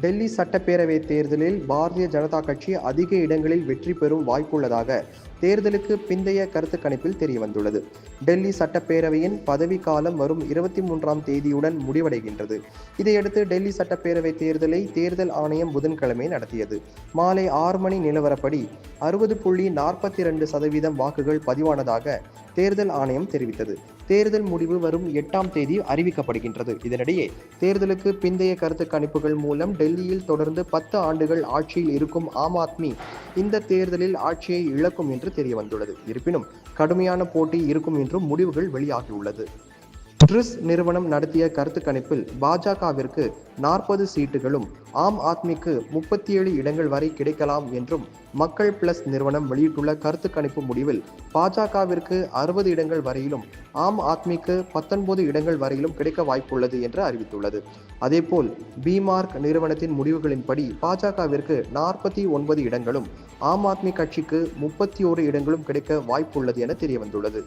டெல்லி சட்டப்பேரவை தேர்தலில் பாரதிய ஜனதா கட்சி அதிக இடங்களில் வெற்றி பெறும் வாய்ப்புள்ளதாக தேர்தலுக்கு பிந்தைய கருத்து கணிப்பில் தெரியவந்துள்ளது. டெல்லி சட்டப்பேரவையின் பதவி காலம் வரும் இருபத்தி மூன்றாம் தேதியுடன் முடிவடைகின்றது. இதையடுத்து டெல்லி சட்டப்பேரவை தேர்தலை தேர்தல் ஆணையம் புதன்கிழமை நடத்தியது. மாலை ஆறு மணி நிலவரப்படி அறுபது புள்ளி நாற்பத்தி ரெண்டு சதவீதம் வாக்குகள் பதிவானதாக தேர்தல் ஆணையம் தெரிவித்தது. தேர்தல் முடிவு வரும் எட்டாம் தேதி அறிவிக்கப்படுகின்றது. இதனிடையே தேர்தலுக்கு பிந்தைய கருத்து கணிப்புகள் மூலம் டெல்லியில் தொடர்ந்து பத்து ஆண்டுகள் ஆட்சியில் இருக்கும் ஆம் ஆத்மி இந்த தேர்தலில் ஆட்சியை இழக்கும் என்று தெரிய வந்துள்ளது இருப்பினும் கடுமையான போட்டி இருக்கும் என்றும் முடிவுகள் வெளியாகியுள்ளது. ட்ரிஸ் நிறுவனம் நடத்திய கருத்து கணிப்பில் பாஜகவிற்கு நாற்பது சீட்டுகளும் ஆம் ஆத்மிக்கு முப்பத்தி ஏழு இடங்கள் வரை கிடைக்கலாம் என்றும் மக்கள் பிளஸ் நிறுவனம் வெளியிட்டுள்ள கருத்து கணிப்பு முடிவில் பாஜகவிற்கு அறுபது இடங்கள் வரையிலும் ஆம் ஆத்மிக்கு பத்தொன்பது இடங்கள் வரையிலும் கிடைக்க வாய்ப்புள்ளது என்று அறிவித்துள்ளது. அதேபோல் பிமார்க் நிறுவனத்தின் முடிவுகளின்படி பாஜகவிற்கு நாற்பத்தி ஒன்பது இடங்களும் ஆம் ஆத்மி கட்சிக்கு முப்பத்தி ஓரு இடங்களும் கிடைக்க வாய்ப்புள்ளது என தெரியவந்துள்ளது.